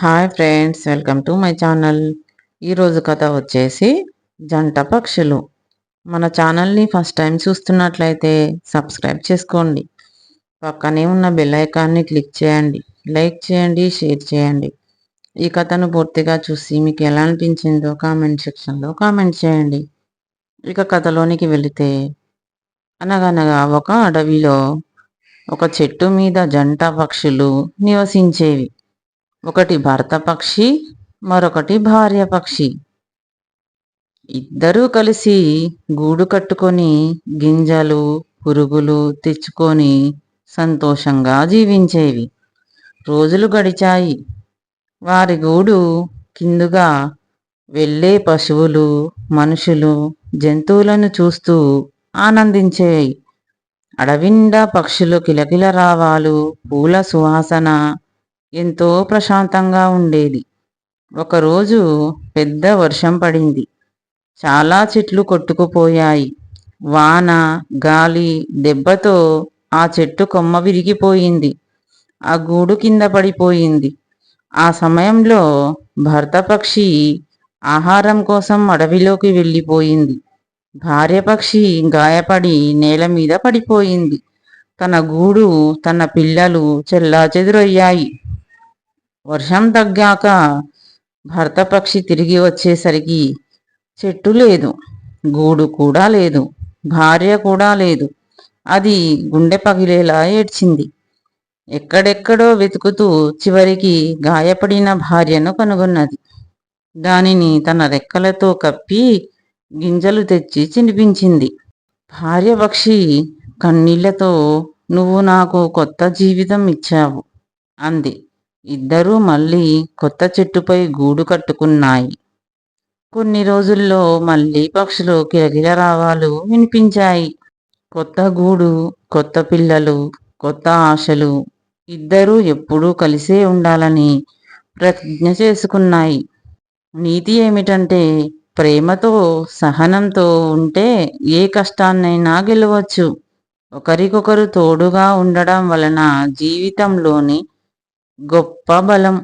Hi friends welcome to my channel. ఈరోజు కథ వచ్చేసి జంట పక్షులు. మన ఛానల్ని ఫస్ట్ టైం చూస్తున్నట్లయితే సబ్స్క్రైబ్ చేసుకోండి. పక్కనే ఉన్న బెల్ ఐకాన్ని క్లిక్ చేయండి. లైక్ చేయండి షేర్ చేయండి. ఈ కథను పూర్తిగా చూసి మీకు ఎలా అనిపించిందో కామెంట్ సెక్షన్లో కామెంట్ చేయండి. ఇక కథలోనికి వెళితే అనగనగా ఒక అడవిలో ఒక చెట్టు మీద జంట పక్షులు నివసించేవి. ఒకటి భర్త పక్షి మరొకటి భార్య పక్షి. ఇద్దరూ కలిసి గూడు కట్టుకొని గింజలు పురుగులు తెచ్చుకొని సంతోషంగా జీవించేవి. రోజులు గడిచాయి. వారి గూడు కిందుగా వెళ్ళే పశువులు మనుషులు జంతువులను చూస్తూ ఆనందించేవి అడవిండా పక్షులు కిలకిల రావాలు పూల సువాసన ఎంతో ప్రశాంతంగా ఉండేది. ఒకరోజు పెద్ద వర్షం పడింది. చాలా చెట్లు కొట్టుకుపోయాయి. వాన గాలి దెబ్బతో ఆ చెట్టు కొమ్మ విరిగిపోయింది. ఆ గూడు కింద పడిపోయింది. ఆ సమయంలో భర్త పక్షి ఆహారం కోసం అడవిలోకి వెళ్ళిపోయింది. భార్య పక్షి గాయపడి నేల మీద పడిపోయింది. తన గూడు తన పిల్లలు చెల్లా చెదురయ్యాయి వర్షం తగ్గాక భర్త పక్షి తిరిగి వచ్చేసరికి చెట్టు లేదు గూడు కూడా లేదు భార్య కూడా లేదు. అది గుండె పగిలేలా ఏడ్చింది. ఎక్కడెక్కడో వెతుకుతూ చివరికి గాయపడిన భార్యను కనుగొన్నది. దానిని తన రెక్కలతో కప్పి గింజలు తెచ్చి చినిపించింది భార్య పక్షి కన్నీళ్ళతో నువ్వు నాకు కొత్త జీవితం ఇచ్చావు అంది. ఇద్దరూ మళ్ళీ కొత్త చెట్టుపై గూడు కట్టుకున్నాయి. కొన్ని రోజుల్లో మళ్ళీ పక్షులు కిరకిర రావాలు వినిపించాయి. కొత్త గూడు కొత్త పిల్లలు కొత్త ఆశలు ఇద్దరూ ఎప్పుడూ కలిసే ఉండాలని ప్రతిజ్ఞ చేసుకున్నాయి. నీతి ఏమిటంటే ప్రేమతో సహనంతో ఉంటే ఏ కష్టాన్నైనా గెలవచ్చు. ఒకరికొకరు తోడుగా ఉండడం వలన జీవితంలోని గొప్ప బలం.